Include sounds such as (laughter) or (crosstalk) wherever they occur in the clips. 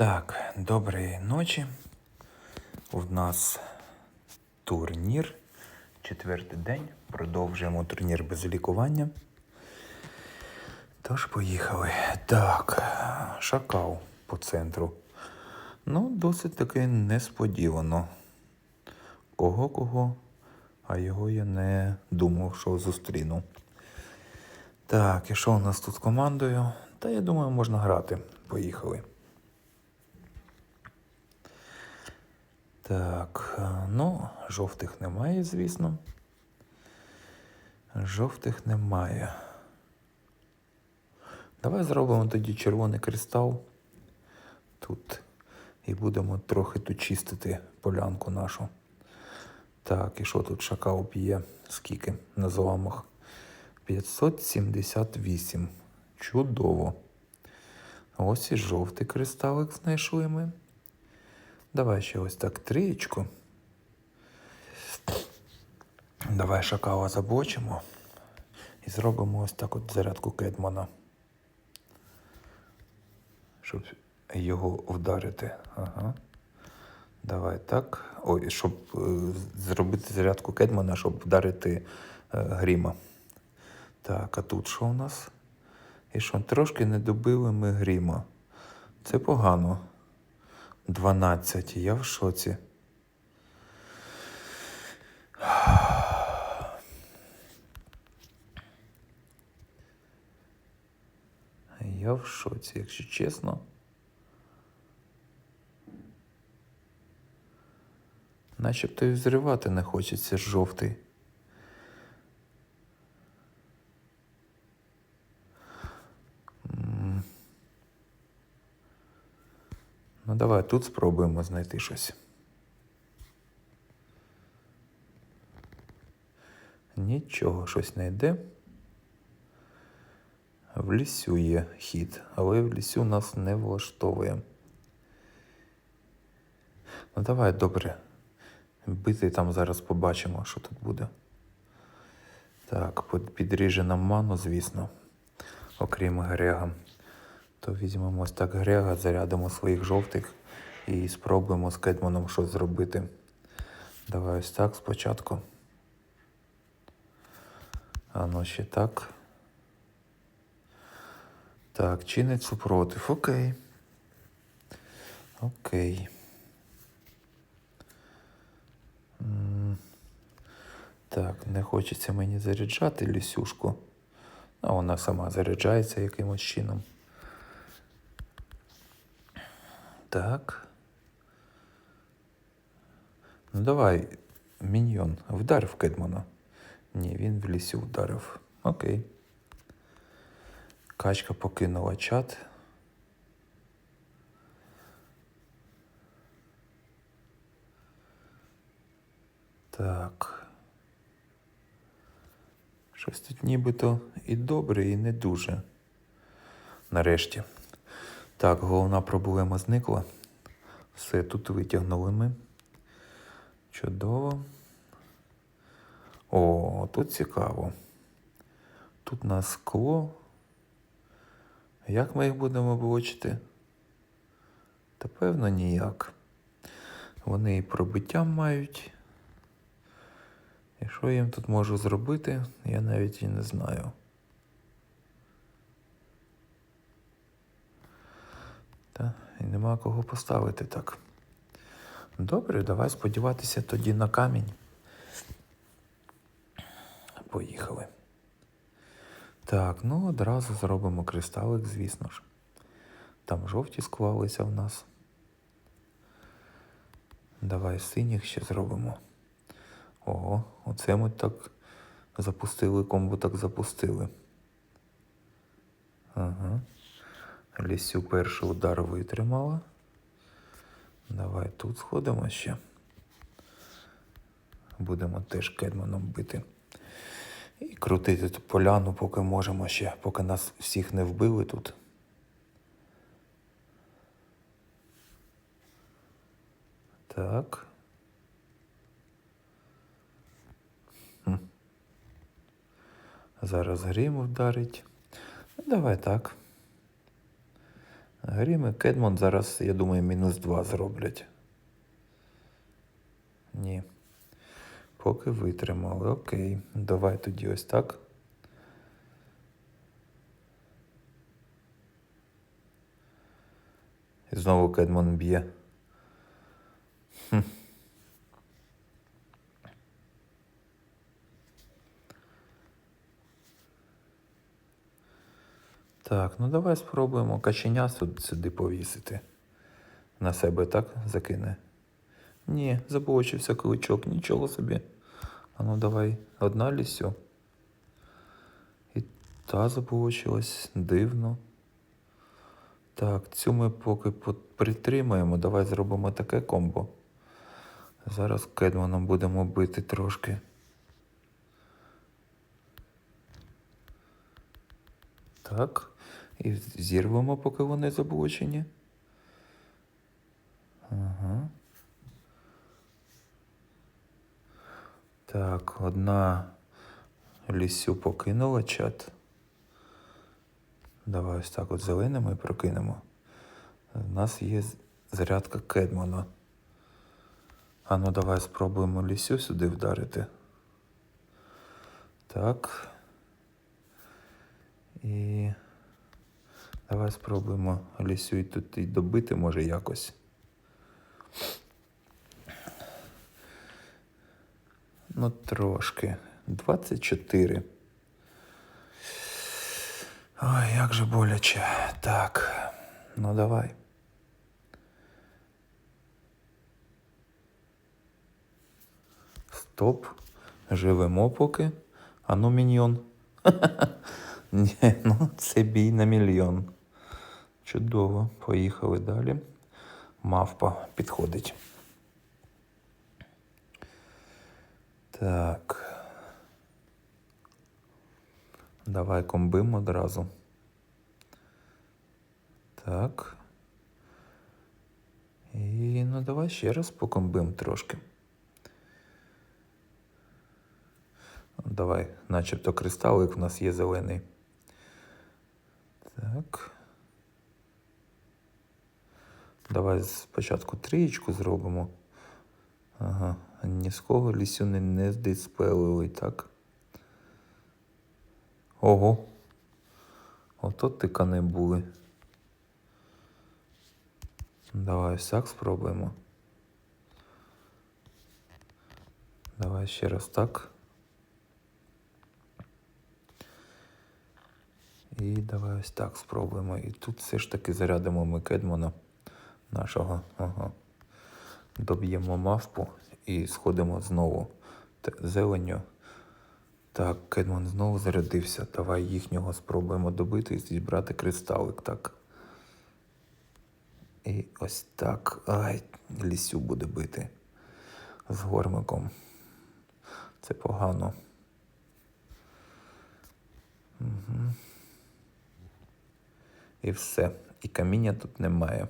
Так, доброї ночі. У нас турнір. Четвертий день. Продовжуємо турнір без лікування. Тож поїхали. Так, шакал по центру. Ну, досить таки несподівано. Кого кого, а його я не думав, що зустріну. Так, і що у нас тут з командою? Та я думаю, можна грати. Поїхали. Так, е, ну, жовтих немає, звісно. Жовтих немає. Давай зробимо тоді червоний кристал тут. І будемо трохи тут чистити полянку нашу. Так, і що тут шакал п'є? Скільки на зламах? 578. Чудово. Ось і жовтий кристалик знайшли ми. Давай ще ось так трієчку. Давай шакала забочимо і зробимо ось так от зарядку Кедмана. Щоб його вдарити. Ага. Давай так. Ой, щоб е, зробити зарядку Кедмана, щоб вдарити е, гріма. Так, а тут що у нас? І що, трошки не добили ми гріма. Це погано. 12. Я в шоці. Я в шоці, якщо чесно. Начебто і взривати не хочеться жовтий. Давай тут спробуємо знайти щось. Нічого, щось не йде. В лісю є хід, але в лісю нас не влаштовує. Ну давай, добре. Бити там зараз побачимо, що тут буде. Так, підріже ману, звісно, окрім Грега. То візьмемо ось так Грега, зарядимо своїх жовтих і спробуємо з Кедманом щось зробити. Давай ось так спочатку. А ну ще так. Так, чинить супротив. Окей. Окей. Так, не хочеться мені заряджати лісюшку. А вона сама заряджається якимось чином. Так. Ну давай, міньйон, вдар в Кедмана. Ні, він в лісі вдарив. Окей. Качка покинула чат. Так. Щось тут нібито і добре, і не дуже. Нарешті. Так, головна проблема зникла. Все, тут витягнули ми. Чудово. О, тут цікаво. Тут у нас скло. Як ми їх будемо блочити? Та певно ніяк. Вони і пробиття мають. І що я їм тут можу зробити, я навіть і не знаю. Та, і нема кого поставити так. Добре, давай сподіватися тоді на камінь. Поїхали. Так, ну одразу зробимо кристалик, звісно ж. Там жовті склалися в нас. Давай синіх ще зробимо. Ого, оце ми так запустили, комбо так запустили. Ага. Лісю перший удар витримала. Давай тут сходимо ще. Будемо теж кедманом бити. І крутити ту поляну, поки можемо ще, поки нас всіх не вбили тут. Так. Зараз грім вдарить. Ну, давай так. Грім і Кедмон зараз, я думаю, мінус 2 зроблять. Ні. Поки витримали. Окей. Давай тоді ось так. І знову Кедмон б'є. Хм. Так, ну давай спробуємо каченя сюди, повісити. На себе так закине. Ні, заблочився кличок, нічого собі. А ну давай, одна лісю. І та заблочилась, дивно. Так, цю ми поки притримаємо. Давай зробимо таке комбо. Зараз кедманом будемо бити трошки. Так. І зірвемо, поки вони заблочені. Ага. Так, одна лісю покинула чат. Давай ось так от зеленими прокинемо. У нас є зарядка Кедмана. А ну давай спробуємо лісю сюди вдарити. Так. І давай спробуємо лісю і тут і добити, може якось. Ну, трошки. 24. Ой, як же боляче. Так. Ну давай. Стоп. Живемо поки. А ну міньйон. (laughs) Ні, ну це бій на мільйон. Чудово. Поїхали далі. Мавпа підходить. Так. Давай комбим одразу. Так. І ну давай ще раз покомбим трошки. Давай, начебто кристалик в нас є зелений. Так. Давай спочатку трієчку зробимо. Ага, ні з кого лісю не, не здиспелили, так? Ого. Ото тикани були. Давай так спробуємо. Давай ще раз так. І давай ось так спробуємо. І тут все ж таки зарядимо ми кедмона нашого. Ага. Доб'ємо мавпу і сходимо знову зеленню. Так, Кедман знову зарядився. Давай їхнього спробуємо добити і зібрати кристалик, так. І ось так. Ай, лісю буде бити з гормиком. Це погано. Угу. І все. І каміння тут немає.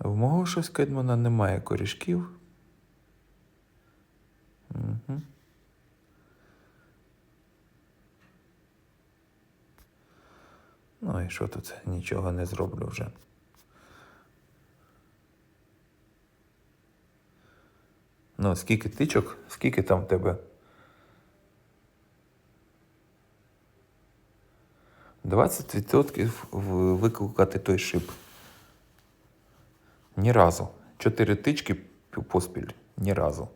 В мого щось Кедмана немає корішків. Угу. Ну і що тут? Нічого не зроблю вже. Ну, скільки тичок, скільки там в тебе? 20% в- викликати той шип. Ні разу. Чотири тички поспіль. Ні разу.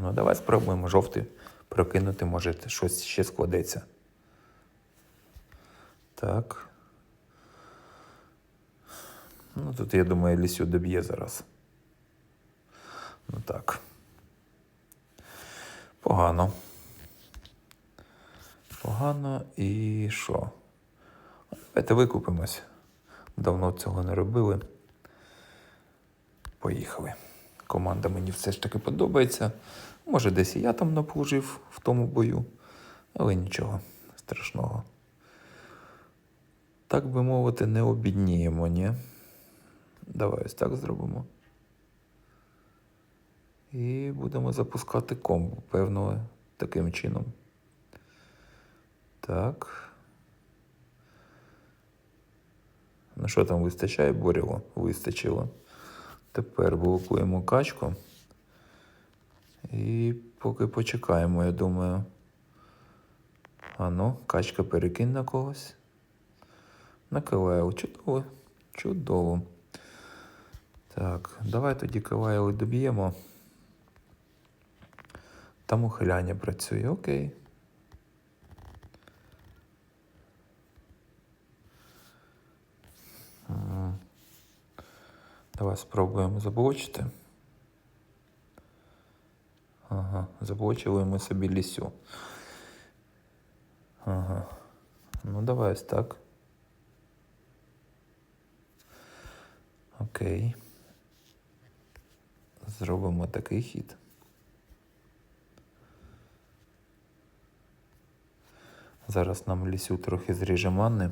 Ну, давай спробуємо жовтий прокинути, може щось ще складеться. Так. Ну, тут, я думаю, лісю доб'є зараз. Ну так. Погано. Погано і що? Давайте викупимось. Давно цього не робили. Поїхали. Команда мені все ж таки подобається. Може, десь і я там наплужив в тому бою, але нічого страшного. Так би мовити, не обідніємо, ні? Давай ось так зробимо. І будемо запускати комбо, певно, таким чином. Так. Ну що там вистачає боріло? Вистачило. Тепер блокуємо качку. І поки почекаємо, я думаю. А ну, качка перекинь на когось. На Килайл. Чудово. Чудово. Так, давай тоді Килайл доб'ємо. Там ухиляння працює, окей. Давай спробуємо заблочити. Ага, заблочили собі лісю. Ага. Ну, давай ось так. Окей. Зробимо такий хід. Зараз нам лісю трохи зріже мани.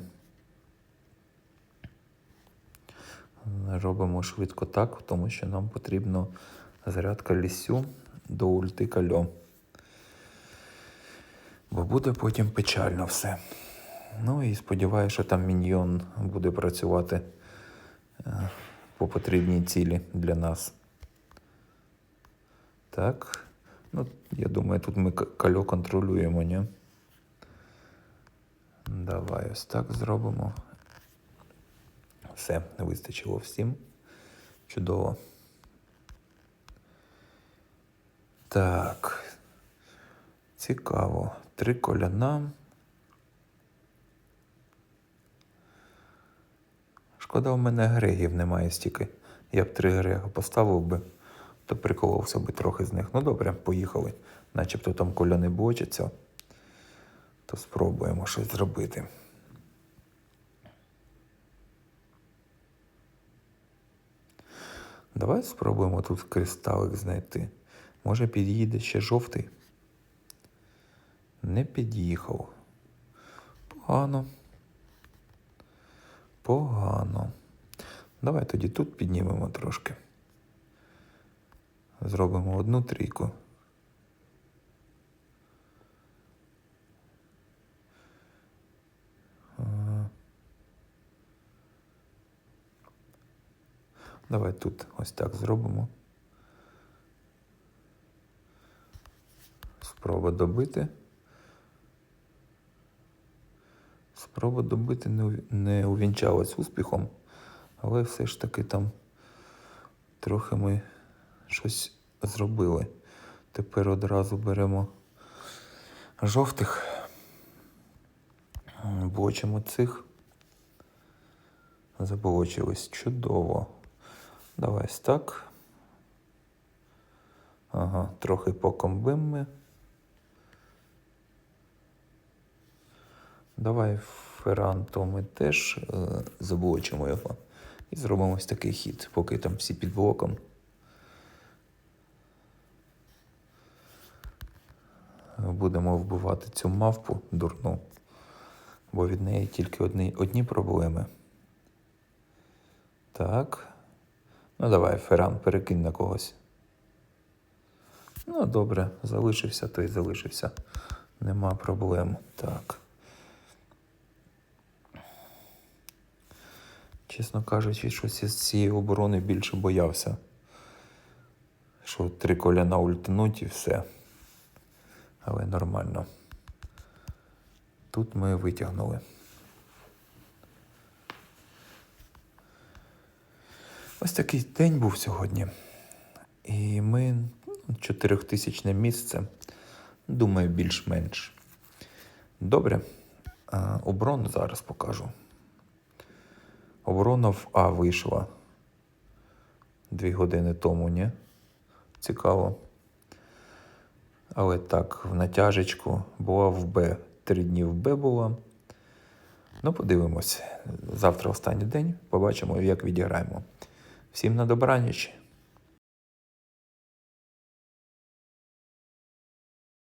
Робимо швидко так, тому що нам потрібно зарядка лісю до ульти кальо. Бо буде потім печально все. Ну і сподіваюся, що там міньйон буде працювати е, по потрібній цілі для нас. Так. Ну, я думаю, тут ми кальо контролюємо, ні? Давай ось так зробимо. Все, вистачило всім. Чудово. Так. Цікаво. Три коляна. Шкода, у мене грегів немає стільки. Я б три грега поставив би, то приколовся би трохи з них. Ну добре, поїхали. Начебто там коля не бочиться. То спробуємо щось зробити. Давай спробуємо тут кристалик знайти. Може під'їде ще жовтий? Не під'їхав. Погано. Погано. Давай тоді тут піднімемо трошки. Зробимо одну трійку. Давай тут ось так зробимо. Спроба добити. Спроба добити не, увінчалась успіхом, але все ж таки там трохи ми щось зробили. Тепер одразу беремо жовтих, М, блочимо цих. Заблочились чудово. Давай ось так. Ага, трохи покомбим ми. Давай ферранто ми теж е, заблочимо його. І зробимо ось такий хід, поки там всі під блоком. Будемо вбивати цю мавпу дурну, бо від неї тільки одні, одні проблеми. Так. Ну давай, Ферран, перекинь на когось. Ну, добре, залишився, то й залишився. Нема проблем. Так. Чесно кажучи, щось із цієї оборони більше боявся. Що три коляна ультануть і все. Але нормально. Тут ми витягнули. Ось такий день був сьогодні. І ми ну, чотирьохтисячне місце. Думаю, більш-менш. Добре. Оборону зараз покажу. Оборона в А вийшла дві години тому, ні? Цікаво. Але так, в натяжечку була в Б. Три дні в Б була. Ну, подивимось. Завтра останній день. Побачимо, як відіграємо. Всім на добраніч.